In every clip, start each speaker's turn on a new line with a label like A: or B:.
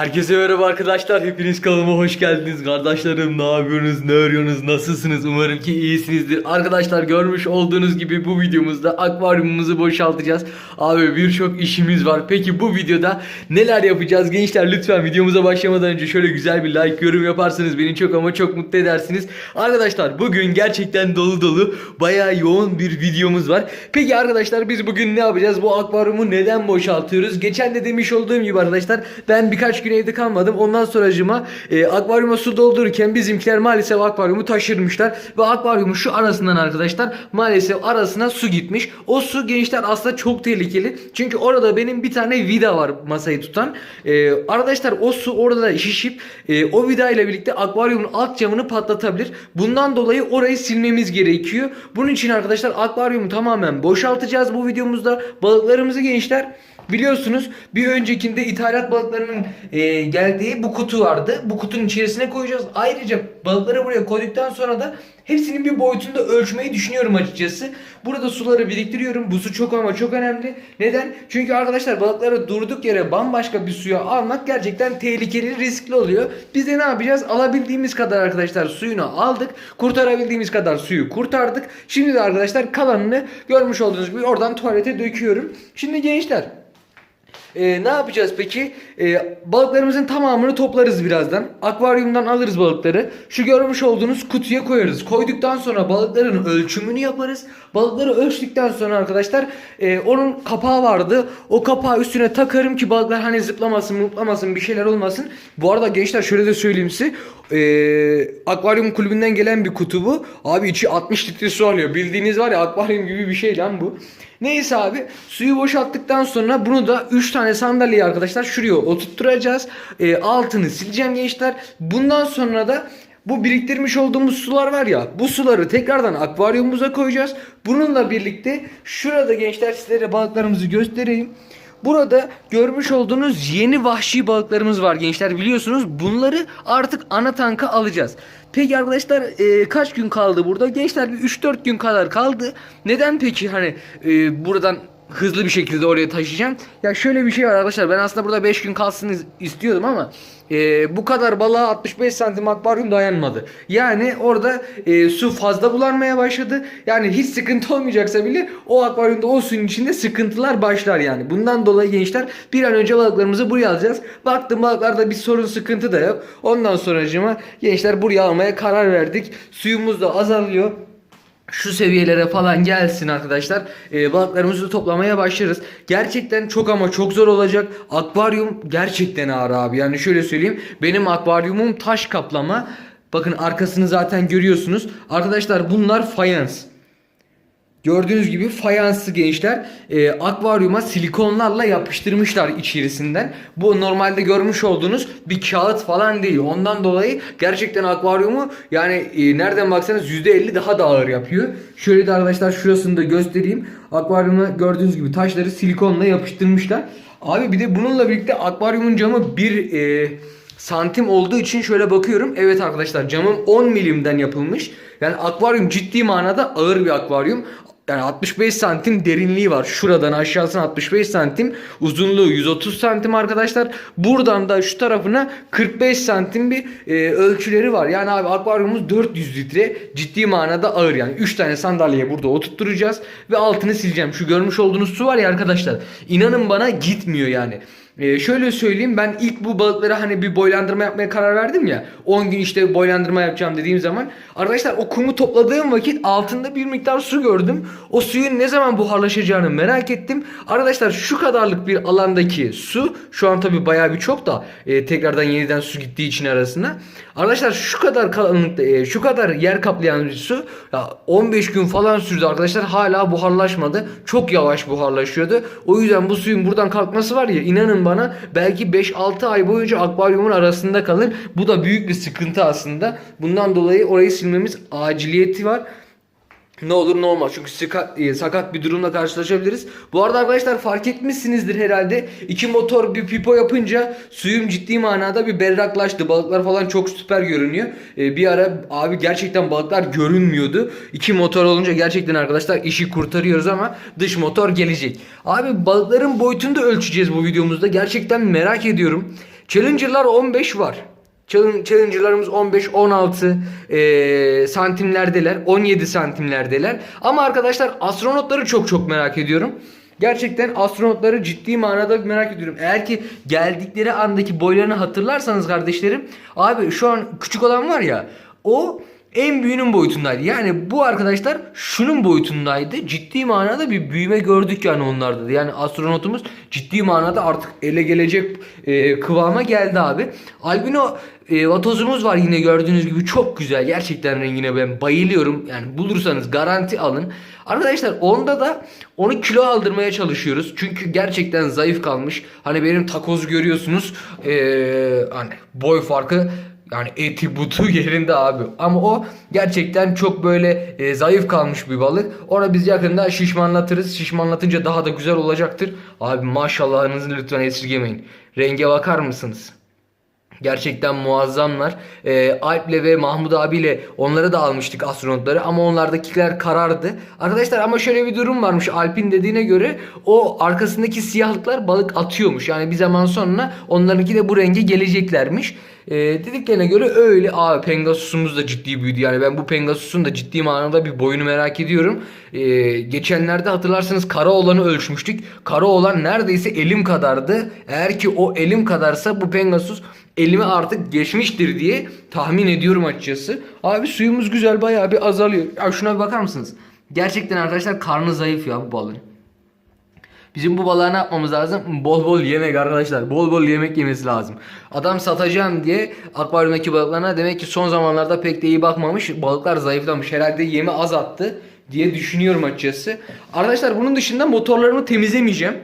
A: Herkese merhaba arkadaşlar. Hepiniz kanalıma hoş geldiniz. Kardeşlerim ne yapıyorsunuz? Ne arıyorsunuz? Nasılsınız? Umarım ki iyisinizdir. Arkadaşlar görmüş olduğunuz gibi bu videomuzda akvaryumumuzu boşaltacağız. Abi birçok işimiz var. Peki bu videoda neler yapacağız? Gençler lütfen videomuza başlamadan önce şöyle güzel bir like, yorum yaparsanız beni çok ama çok mutlu edersiniz. Arkadaşlar bugün gerçekten dolu dolu bayağı yoğun bir videomuz var. Peki arkadaşlar biz bugün ne yapacağız? Bu akvaryumu neden boşaltıyoruz? Geçen de demiş olduğum gibi arkadaşlar ben birkaç gün evde kalmadım. Ondan sonracıma e, akvaryuma su doldururken bizimkiler maalesef akvaryumu taşırmışlar. Ve akvaryumun şu arasından arkadaşlar maalesef arasına su gitmiş. O su gençler aslında çok tehlikeli. Çünkü orada benim bir tane vida var masayı tutan. E, arkadaşlar o su orada şişip e, o vida ile birlikte akvaryumun alt camını patlatabilir. Bundan dolayı orayı silmemiz gerekiyor. Bunun için arkadaşlar akvaryumu tamamen boşaltacağız bu videomuzda. Balıklarımızı gençler Biliyorsunuz bir öncekinde ithalat balıklarının e, geldiği bu kutu vardı. Bu kutunun içerisine koyacağız. Ayrıca balıkları buraya koyduktan sonra da hepsinin bir boyutunda ölçmeyi düşünüyorum açıkçası. Burada suları biriktiriyorum. Bu su çok ama çok önemli. Neden? Çünkü arkadaşlar balıkları durduk yere bambaşka bir suya almak gerçekten tehlikeli, riskli oluyor. Biz de ne yapacağız? Alabildiğimiz kadar arkadaşlar suyunu aldık. Kurtarabildiğimiz kadar suyu kurtardık. Şimdi de arkadaşlar kalanını görmüş olduğunuz gibi oradan tuvalete döküyorum. Şimdi gençler ee, ne yapacağız peki? Ee, balıklarımızın tamamını toplarız birazdan. Akvaryumdan alırız balıkları. Şu görmüş olduğunuz kutuya koyarız. Koyduktan sonra balıkların ölçümünü yaparız. Balıkları ölçtükten sonra arkadaşlar e, onun kapağı vardı. O kapağı üstüne takarım ki balıklar hani zıplamasın, mutlamasın, bir şeyler olmasın. Bu arada gençler şöyle de söyleyeyim size. Ee, akvaryum kulübünden gelen bir kutu bu. Abi içi 60 litre su alıyor. Bildiğiniz var ya akvaryum gibi bir şey lan bu. Neyse abi suyu boşalttıktan sonra bunu da 3 tane sandalyeyi arkadaşlar şuraya oturtturacağız. E, altını sileceğim gençler. Bundan sonra da bu biriktirmiş olduğumuz sular var ya bu suları tekrardan akvaryumumuza koyacağız. Bununla birlikte şurada gençler sizlere balıklarımızı göstereyim. Burada görmüş olduğunuz yeni vahşi balıklarımız var gençler biliyorsunuz. Bunları artık ana tanka alacağız. Peki arkadaşlar e, kaç gün kaldı burada? Gençler bir 3-4 gün kadar kaldı. Neden peki hani e, buradan hızlı bir şekilde oraya taşıyacağım? Ya şöyle bir şey var arkadaşlar ben aslında burada 5 gün kalsın istiyordum ama e, bu kadar balığa 65 santim akvaryum dayanmadı. Yani orada e, su fazla bulanmaya başladı. Yani hiç sıkıntı olmayacaksa bile o akvaryumda o suyun içinde sıkıntılar başlar yani. Bundan dolayı gençler bir an önce balıklarımızı buraya alacağız. Baktım balıklarda bir sorun sıkıntı da yok. Ondan sonracıma gençler buraya almaya karar verdik. Suyumuz da azalıyor şu seviyelere falan gelsin arkadaşlar. Ee, balıklarımızı toplamaya başlarız. Gerçekten çok ama çok zor olacak. Akvaryum gerçekten ağır abi. Yani şöyle söyleyeyim. Benim akvaryumum taş kaplama. Bakın arkasını zaten görüyorsunuz. Arkadaşlar bunlar fayans. Gördüğünüz gibi fayanslı gençler e, akvaryuma silikonlarla yapıştırmışlar içerisinden. Bu normalde görmüş olduğunuz bir kağıt falan değil. Ondan dolayı gerçekten akvaryumu yani e, nereden baksanız %50 daha da ağır yapıyor. Şöyle de arkadaşlar şurasını da göstereyim. Akvaryuma gördüğünüz gibi taşları silikonla yapıştırmışlar. Abi bir de bununla birlikte akvaryumun camı bir e, santim olduğu için şöyle bakıyorum. Evet arkadaşlar camım 10 milimden yapılmış. Yani akvaryum ciddi manada ağır bir akvaryum. Yani 65 santim derinliği var. Şuradan aşağısına 65 santim. Uzunluğu 130 santim arkadaşlar. Buradan da şu tarafına 45 santim bir e, ölçüleri var. Yani abi akvaryumumuz 400 litre. Ciddi manada ağır yani. 3 tane sandalyeye burada oturtturacağız. Ve altını sileceğim. Şu görmüş olduğunuz su var ya arkadaşlar. İnanın bana gitmiyor yani. Ee, şöyle söyleyeyim ben ilk bu balıklara hani bir boylandırma yapmaya karar verdim ya 10 gün işte boylandırma yapacağım dediğim zaman arkadaşlar o kumu topladığım vakit altında bir miktar su gördüm. O suyun ne zaman buharlaşacağını merak ettim. Arkadaşlar şu kadarlık bir alandaki su şu an tabi baya bir çok da e, tekrardan yeniden su gittiği için arasına. Arkadaşlar şu kadar kalınlıkta e, şu kadar yer kaplayan su ya 15 gün falan sürdü arkadaşlar hala buharlaşmadı. Çok yavaş buharlaşıyordu. O yüzden bu suyun buradan kalkması var ya inanın bana belki 5-6 ay boyunca akvaryumun arasında kalır. Bu da büyük bir sıkıntı aslında. Bundan dolayı orayı silmemiz aciliyeti var. Ne olur ne olmaz çünkü sakat, e, sakat bir durumla karşılaşabiliriz. Bu arada arkadaşlar fark etmişsinizdir herhalde. İki motor bir pipo yapınca suyum ciddi manada bir berraklaştı. Balıklar falan çok süper görünüyor. E, bir ara abi gerçekten balıklar görünmüyordu. İki motor olunca gerçekten arkadaşlar işi kurtarıyoruz ama dış motor gelecek. Abi balıkların boyutunu da ölçeceğiz bu videomuzda. Gerçekten merak ediyorum. Challenger'lar 15 var. Challenge- Challenger'larımız 15-16 eee, santimlerdeler. 17 santimlerdeler. Ama arkadaşlar astronotları çok çok merak ediyorum. Gerçekten astronotları ciddi manada merak ediyorum. Eğer ki geldikleri andaki boylarını hatırlarsanız kardeşlerim. Abi şu an küçük olan var ya o en büyüğünün boyutundaydı. Yani bu arkadaşlar şunun boyutundaydı. Ciddi manada bir büyüme gördük yani onlarda da. Yani astronotumuz ciddi manada artık ele gelecek e, kıvama geldi abi. Albino e, vatozumuz var yine gördüğünüz gibi çok güzel. Gerçekten rengine ben bayılıyorum. Yani bulursanız garanti alın. Arkadaşlar onda da onu kilo aldırmaya çalışıyoruz. Çünkü gerçekten zayıf kalmış. Hani benim takoz görüyorsunuz. E, hani boy farkı yani eti butu yerinde abi. Ama o gerçekten çok böyle e, zayıf kalmış bir balık. Ona biz yakında şişmanlatırız. Şişmanlatınca daha da güzel olacaktır. Abi maşallahınızı lütfen esirgemeyin. Renge bakar mısınız? Gerçekten muazzamlar. Ee, Alp'le ve Mahmut abiyle onları da almıştık astronotları ama onlardakiler karardı. Arkadaşlar ama şöyle bir durum varmış. Alp'in dediğine göre o arkasındaki siyahlıklar balık atıyormuş. Yani bir zaman sonra onlarınki de bu renge geleceklermiş. Ee, dediklerine göre öyle. Abi Pegasus'umuz da ciddi büyüdü. Yani ben bu Pegasus'un da ciddi manada bir boyunu merak ediyorum. Ee, geçenlerde hatırlarsanız kara olanı ölçmüştük. Kara olan neredeyse elim kadardı. Eğer ki o elim kadarsa bu Pegasus elime artık geçmiştir diye tahmin ediyorum açıkçası. Abi suyumuz güzel bayağı bir azalıyor. Ya şuna bir bakar mısınız? Gerçekten arkadaşlar karnı zayıf ya bu balığın. Bizim bu balığa ne yapmamız lazım? Bol bol yemek arkadaşlar. Bol bol yemek yemesi lazım. Adam satacağım diye akvaryumdaki balıklarına demek ki son zamanlarda pek de iyi bakmamış. Balıklar zayıflamış. Herhalde yemi az attı diye düşünüyorum açıkçası. Arkadaşlar bunun dışında motorlarımı temizlemeyeceğim.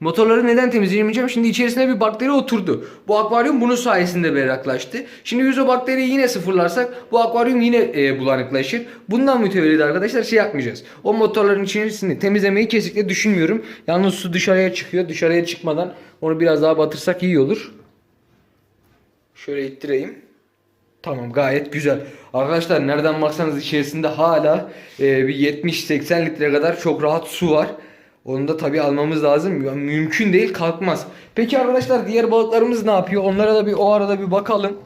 A: Motorları neden temizleyemeyeceğim? Şimdi içerisine bir bakteri oturdu. Bu akvaryum bunun sayesinde berraklaştı. Şimdi biz o bakteriyi yine sıfırlarsak bu akvaryum yine e, bulanıklaşır. Bundan mütevellit arkadaşlar şey yapmayacağız. O motorların içerisini temizlemeyi kesinlikle düşünmüyorum. Yalnız su dışarıya çıkıyor. Dışarıya çıkmadan onu biraz daha batırsak iyi olur. Şöyle ittireyim. Tamam gayet güzel. Arkadaşlar nereden baksanız içerisinde hala e, bir 70-80 litre kadar çok rahat su var. Onu da tabii almamız lazım. Mümkün değil kalkmaz. Peki arkadaşlar diğer balıklarımız ne yapıyor? Onlara da bir o arada bir bakalım.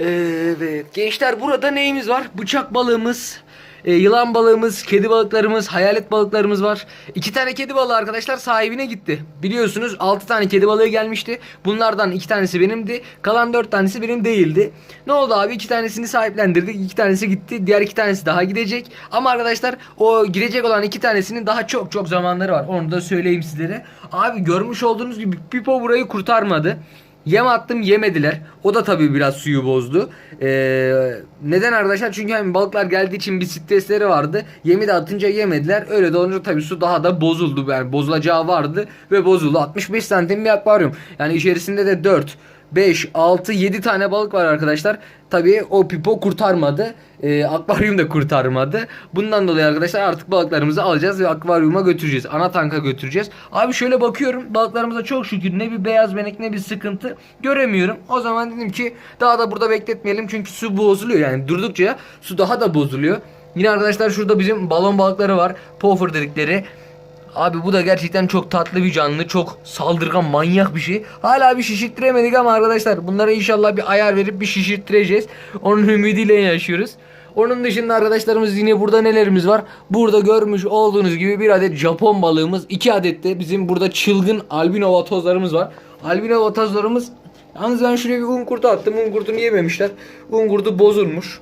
A: Evet gençler burada neyimiz var? Bıçak balığımız, e, yılan balığımız, kedi balıklarımız, hayalet balıklarımız var. İki tane kedi balığı arkadaşlar sahibine gitti. Biliyorsunuz 6 tane kedi balığı gelmişti. Bunlardan iki tanesi benimdi. Kalan 4 tanesi benim değildi. Ne oldu abi? İki tanesini sahiplendirdik. iki tanesi gitti. Diğer iki tanesi daha gidecek. Ama arkadaşlar o gidecek olan iki tanesinin daha çok çok zamanları var. Onu da söyleyeyim sizlere. Abi görmüş olduğunuz gibi Pipo burayı kurtarmadı. Yem attım yemediler. O da tabii biraz suyu bozdu. Ee, neden arkadaşlar? Çünkü hani balıklar geldiği için bir stresleri vardı. Yemi de atınca yemediler. Öyle de olunca tabii su daha da bozuldu. Yani bozulacağı vardı ve bozuldu. 65 santim bir akvaryum. Yani içerisinde de 4 5, 6, 7 tane balık var arkadaşlar. Tabii o pipo kurtarmadı. Ee, akvaryum da kurtarmadı. Bundan dolayı arkadaşlar artık balıklarımızı alacağız ve akvaryuma götüreceğiz. Ana tanka götüreceğiz. Abi şöyle bakıyorum. Balıklarımıza çok şükür ne bir beyaz benek ne bir sıkıntı göremiyorum. O zaman dedim ki daha da burada bekletmeyelim. Çünkü su bozuluyor. Yani durdukça su daha da bozuluyor. Yine arkadaşlar şurada bizim balon balıkları var. Puffer dedikleri. Abi bu da gerçekten çok tatlı bir canlı. Çok saldırgan manyak bir şey. Hala bir şişirttiremedik ama arkadaşlar bunlara inşallah bir ayar verip bir şişirttireceğiz. Onun ümidiyle yaşıyoruz. Onun dışında arkadaşlarımız yine burada nelerimiz var? Burada görmüş olduğunuz gibi bir adet Japon balığımız. iki adet de bizim burada çılgın albino vatozlarımız var. Albino vatozlarımız Yalnız ben şuraya bir un kurdu attım. Un kurdunu yememişler. Un kurdu bozulmuş.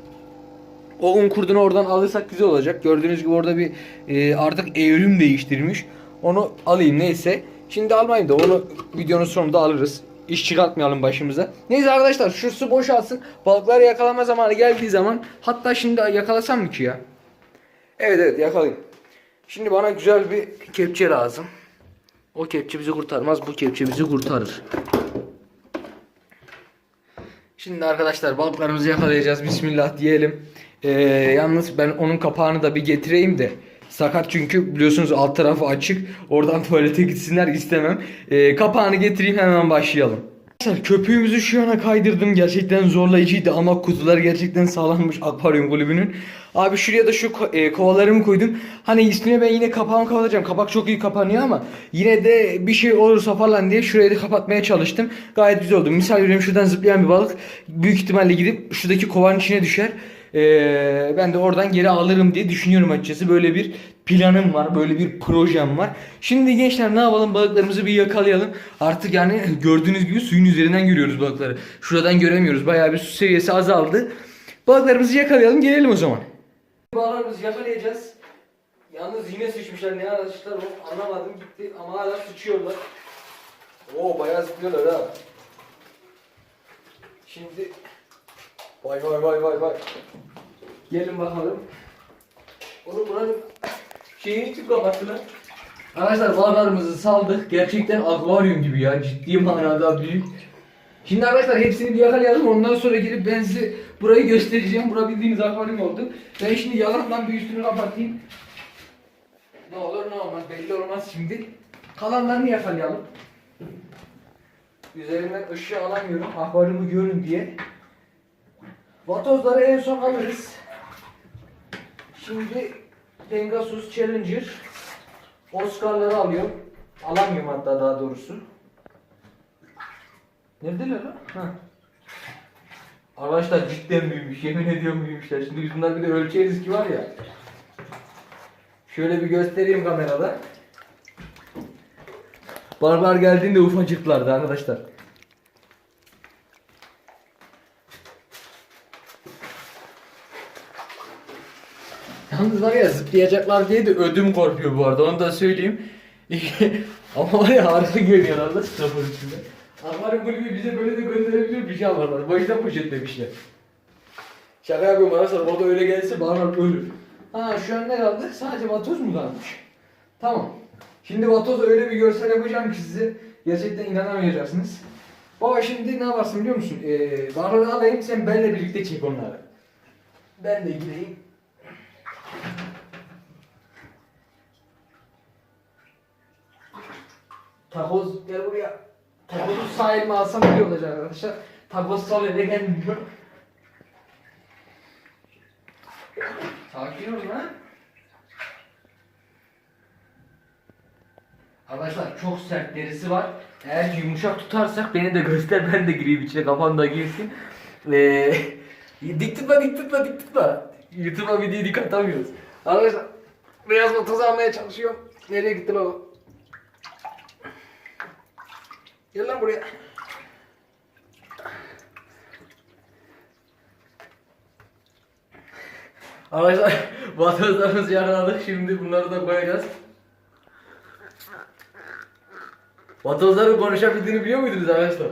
A: O un kurdunu oradan alırsak güzel olacak. Gördüğünüz gibi orada bir e, artık evrim değiştirmiş. Onu alayım neyse. Şimdi almayayım da onu videonun sonunda alırız. İş çıkartmayalım başımıza. Neyse arkadaşlar şu su boşalsın. Balıkları yakalama zamanı geldiği zaman hatta şimdi yakalasam mı ki ya? Evet evet yakalayayım. Şimdi bana güzel bir kepçe lazım. O kepçe bizi kurtarmaz. Bu kepçe bizi kurtarır. Şimdi arkadaşlar balıklarımızı yakalayacağız. Bismillah diyelim. Ee, yalnız ben onun kapağını da bir getireyim de. Sakat çünkü biliyorsunuz alt tarafı açık. Oradan tuvalete gitsinler istemem. Ee, kapağını getireyim hemen başlayalım. Arkadaşlar köpüğümüzü şu yana kaydırdım. Gerçekten zorlayıcıydı ama kutular gerçekten sağlammış akvaryum kulübünün. Abi şuraya da şu ko- e, kovalarımı koydum. Hani üstüne ben yine kapağımı kapatacağım. Kapak çok iyi kapanıyor ama yine de bir şey olursa falan diye şurayı da kapatmaya çalıştım. Gayet güzel oldu. Misal veriyorum şuradan zıplayan bir balık büyük ihtimalle gidip şuradaki kovanın içine düşer. Ee, ben de oradan geri alırım diye düşünüyorum açıkçası. Böyle bir planım var. Böyle bir projem var. Şimdi gençler ne yapalım? Balıklarımızı bir yakalayalım. Artık yani gördüğünüz gibi suyun üzerinden görüyoruz balıkları. Şuradan göremiyoruz. Bayağı bir su seviyesi azaldı. Balıklarımızı yakalayalım. Gelelim o zaman. Balıklarımızı yakalayacağız. Yalnız yine sıçmışlar. Ne sıçtılar o anlamadım gitti ama hala sıçıyorlar. Oo bayağı zıplıyorlar ha. Şimdi Vay vay vay vay vay. Gelin bakalım. Onu buranın şeyini kim kapattı lan? Arkadaşlar balıklarımızı saldık. Gerçekten akvaryum gibi ya. Ciddi manada büyük. Şimdi arkadaşlar hepsini bir yakalayalım. Ondan sonra gelip ben size burayı göstereceğim. Bura bildiğiniz akvaryum oldu. Ben şimdi yalandan bir üstünü kapatayım. Ne olur ne olmaz belli olmaz şimdi. Kalanlarını yakalayalım. Üzerinden ışığı alamıyorum. Akvaryumu görün diye. Vatozları en son alırız. Şimdi Pegasus Challenger Oscar'ları alıyorum. Alamıyorum hatta daha doğrusu. Neredeler lan? Ha. Arkadaşlar cidden büyümüş. Yemin ediyorum büyümüşler. Şimdi biz bunları bir de ölçeriz ki var ya. Şöyle bir göstereyim kamerada. Barbar geldiğinde ufacıklardı arkadaşlar. Yalnız var ya zıplayacaklar diye de ödüm korkuyor bu arada onu da söyleyeyim. Ama var ya harika görüyorlar da sıfır içinde. Akvaryum kulübü bize böyle de gönderebilir bir şey alırlar. Boşuna poşetlemişler. Şaka yapıyorum arkadaşlar o da öyle gelse bana ölür. Ha şu an ne kaldı? Sadece vatoz mu kalmış? Tamam. Şimdi vatoz öyle bir görsel yapacağım ki size gerçekten inanamayacaksınız. Baba şimdi ne yaparsın biliyor musun? Ee, barları alayım sen benimle birlikte çek onları. Ben de gideyim. Takoz gel buraya. Takozu sağ elime alsam iyi olacak arkadaşlar. Takoz sol ele gelmiyor. Sakin olun ha. Arkadaşlar çok sert derisi var. Eğer yumuşak tutarsak beni de göster ben de gireyim içine kafam da girsin. Ee, dik tutma dik tutma dik tutma. YouTube'a video dik atamıyoruz. Arkadaşlar beyaz motoz almaya çalışıyorum. Nereye gitti lan o? Gel lan buraya. Arkadaşlar vatozlarımızı yakaladık. Şimdi bunları da koyacağız. Vatozların konuşabildiğini biliyor muydunuz arkadaşlar?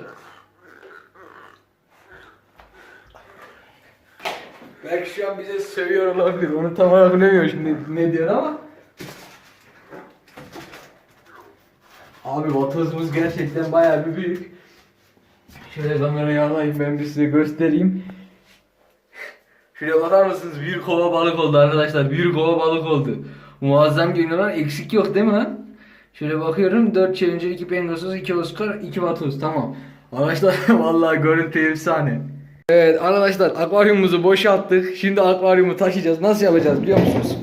A: Belki şu an bize sövüyor olabilir. Onu tam olarak bilemiyorum şimdi ne diyor ama. Abi vatozumuz gerçekten bayağı bir büyük. Şöyle kamerayı alayım ben bir size göstereyim. Şuraya bakar mısınız? Bir kova balık oldu arkadaşlar. Bir kova balık oldu. Muazzam görünüyorlar. Eksik yok değil mi lan? Şöyle bakıyorum. 4 Challenger, 2 Pegasus, 2 Oscar, 2 Vatoz. Tamam. Arkadaşlar vallahi görüntü efsane. Evet arkadaşlar akvaryumumuzu boşalttık. Şimdi akvaryumu taşıyacağız. Nasıl yapacağız biliyor musunuz?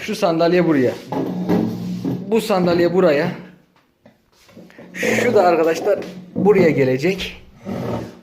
A: Şu sandalye buraya. Bu sandalye buraya. Şu da arkadaşlar buraya gelecek.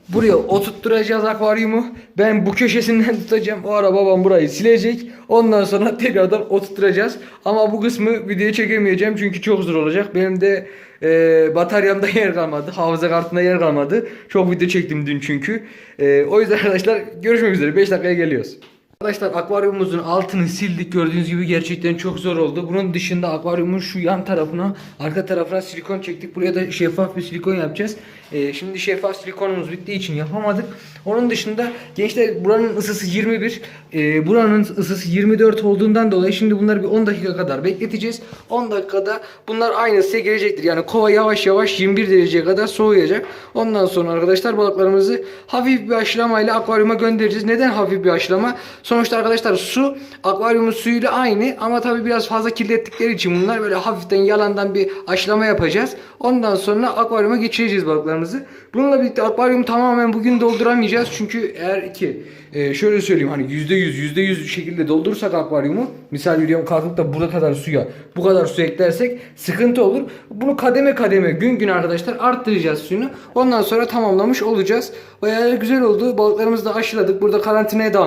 A: Buraya oturtturacağız akvaryumu. Ben bu köşesinden tutacağım. O ara babam burayı silecek. Ondan sonra tekrardan oturtturacağız. Ama bu kısmı videoya çekemeyeceğim çünkü çok zor olacak. Benim de e, bataryamda yer kalmadı. Hafıza kartında yer kalmadı. Çok video çektim dün çünkü. E, o yüzden arkadaşlar görüşmek üzere. 5 dakikaya geliyoruz. Arkadaşlar akvaryumumuzun altını sildik. Gördüğünüz gibi gerçekten çok zor oldu. Bunun dışında akvaryumun şu yan tarafına, arka tarafına silikon çektik. Buraya da şeffaf bir silikon yapacağız. Ee, şimdi şeffaf silikonumuz bittiği için yapamadık. Onun dışında gençler buranın ısısı 21. Ee, buranın ısısı 24 olduğundan dolayı şimdi bunları bir 10 dakika kadar bekleteceğiz. 10 dakikada bunlar aynı size gelecektir. Yani kova yavaş yavaş 21 dereceye kadar soğuyacak. Ondan sonra arkadaşlar balıklarımızı hafif bir aşılamayla akvaryuma göndereceğiz. Neden hafif bir aşılama? Sonuçta arkadaşlar su akvaryumun suyuyla aynı ama tabi biraz fazla kirlettikleri için bunlar böyle hafiften yalandan bir aşılama yapacağız. Ondan sonra akvaryuma geçireceğiz balıklarımızı. Balıklarımızı. Bununla birlikte akvaryumu tamamen bugün dolduramayacağız. Çünkü eğer ki e, şöyle söyleyeyim hani %100 %100 şekilde doldurursak akvaryumu misal veriyorum kalkıp da burada kadar suya bu kadar su eklersek sıkıntı olur. Bunu kademe kademe gün gün arkadaşlar arttıracağız suyunu. Ondan sonra tamamlamış olacağız. Bayağı güzel oldu. Balıklarımızı da aşıladık. Burada karantinaya da.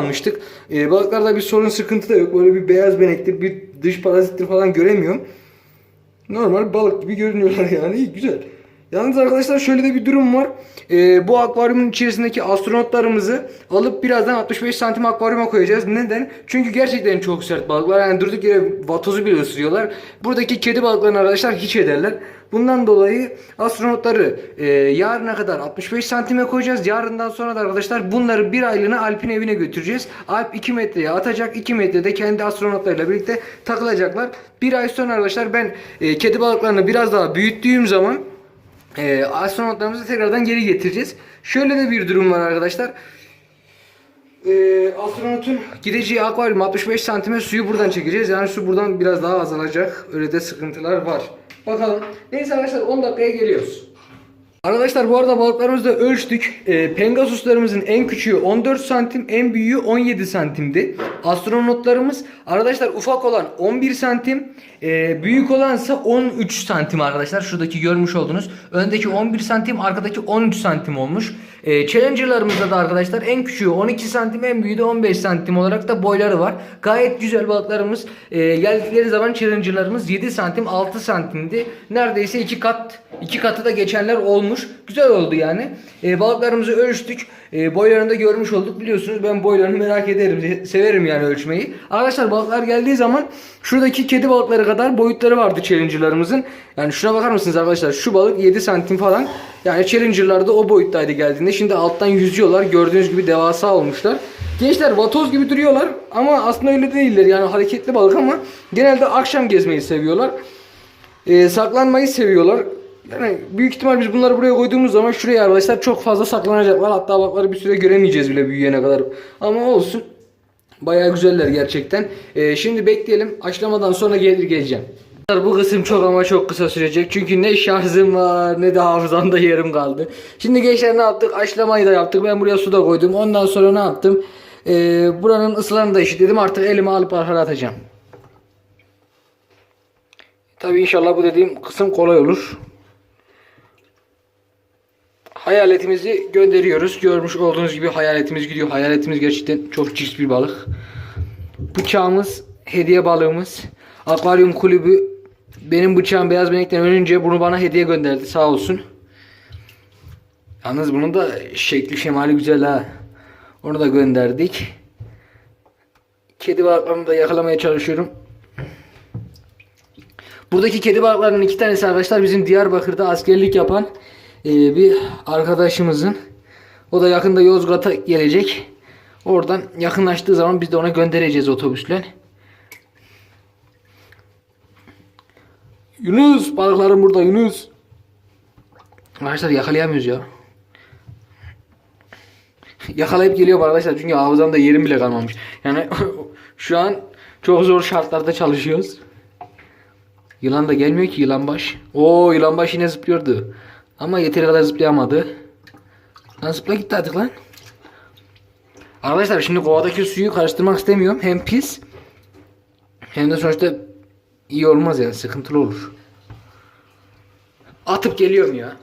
A: E, balıklarda bir sorun sıkıntı da yok. Böyle bir beyaz benektir bir dış parazittir falan göremiyorum. Normal balık gibi görünüyorlar yani. İyi güzel. Yalnız arkadaşlar şöyle de bir durum var. Ee, bu akvaryumun içerisindeki astronotlarımızı alıp birazdan 65 santim akvaryuma koyacağız. Neden? Çünkü gerçekten çok sert balıklar. Yani durduk yere vatozu bile ısırıyorlar. Buradaki kedi balıklarını arkadaşlar hiç ederler. Bundan dolayı astronotları e, yarına kadar 65 santime koyacağız. Yarından sonra da arkadaşlar bunları bir aylığına Alp'in evine götüreceğiz. Alp 2 metreye atacak. 2 metrede kendi astronotlarıyla birlikte takılacaklar. Bir ay sonra arkadaşlar ben e, kedi balıklarını biraz daha büyüttüğüm zaman e, astronotlarımızı tekrardan geri getireceğiz. Şöyle de bir durum var arkadaşlar. E, astronotun gideceği akvaryum 65 santime suyu buradan çekeceğiz. Yani su buradan biraz daha azalacak. Öyle de sıkıntılar var. Bakalım. Neyse arkadaşlar 10 dakikaya geliyoruz. Arkadaşlar bu arada balıklarımızı da ölçtük. E, Pengasuslarımızın en küçüğü 14 santim, en büyüğü 17 santimdi. Astronotlarımız arkadaşlar ufak olan 11 santim, e, büyük olansa 13 santim arkadaşlar. Şuradaki görmüş olduğunuz öndeki 11 santim, arkadaki 13 santim olmuş. E, Challenger'larımızda da arkadaşlar en küçüğü 12 santim, en büyüğü de 15 santim olarak da boyları var. Gayet güzel balıklarımız. E, geldikleri zaman Challenger'larımız 7 santim, 6 santimdi. Neredeyse iki kat, iki katı da geçenler olmuş. Güzel oldu yani. E, balıklarımızı ölçtük. E, boylarını da görmüş olduk. Biliyorsunuz ben boylarını merak ederim. se- Severim yani ölçmeyi. Arkadaşlar balıklar geldiği zaman şuradaki kedi balıkları kadar boyutları vardı Challenger'larımızın. Yani şuna bakar mısınız arkadaşlar? Şu balık 7 santim falan. Yani Challenger'lar o boyuttaydı geldiğinde. Şimdi alttan yüzüyorlar. Gördüğünüz gibi devasa olmuşlar. Gençler vatoz gibi duruyorlar ama aslında öyle değiller. Yani hareketli balık ama genelde akşam gezmeyi seviyorlar. Ee, saklanmayı seviyorlar. Yani büyük ihtimal biz bunları buraya koyduğumuz zaman şuraya arkadaşlar çok fazla saklanacaklar. Hatta balıkları bir süre göremeyeceğiz bile büyüyene kadar. Ama olsun. Bayağı güzeller gerçekten. Ee, şimdi bekleyelim. Aşlamadan sonra gelir geleceğim. Bu kısım çok ama çok kısa sürecek. Çünkü ne şarjım var ne de hafızamda yerim kaldı. Şimdi gençler ne yaptık? Aşlamayı da yaptık. Ben buraya su da koydum. Ondan sonra ne yaptım? Ee, buranın ısılarını da eşitledim. Artık elime alıp arkaya atacağım. Tabi inşallah bu dediğim kısım kolay olur. Hayaletimizi gönderiyoruz. Görmüş olduğunuz gibi hayaletimiz gidiyor. Hayaletimiz gerçekten çok cins bir balık. Bıçağımız, hediye balığımız. Akvaryum kulübü benim bıçağım beyaz benekten önce bunu bana hediye gönderdi sağ olsun. Yalnız bunun da şekli şemali güzel ha. Onu da gönderdik. Kedi balıklarını da yakalamaya çalışıyorum. Buradaki kedi balıklarının iki tanesi arkadaşlar bizim Diyarbakır'da askerlik yapan e, bir arkadaşımızın. O da yakında Yozgat'a gelecek. Oradan yakınlaştığı zaman biz de ona göndereceğiz otobüsle. Yunus balıklarım burada Yunus. Arkadaşlar yakalayamıyoruz ya. Yakalayıp geliyor arkadaşlar çünkü hafızamda yerim bile kalmamış. Yani şu an çok zor şartlarda çalışıyoruz. Yılan da gelmiyor ki yılan baş. Oo yılan baş yine zıplıyordu. Ama yeteri kadar zıplayamadı. Lan zıpla gitti artık lan. Arkadaşlar şimdi kovadaki suyu karıştırmak istemiyorum. Hem pis hem de sonuçta iyi olmaz yani sıkıntılı olur. Atıp geliyorum ya.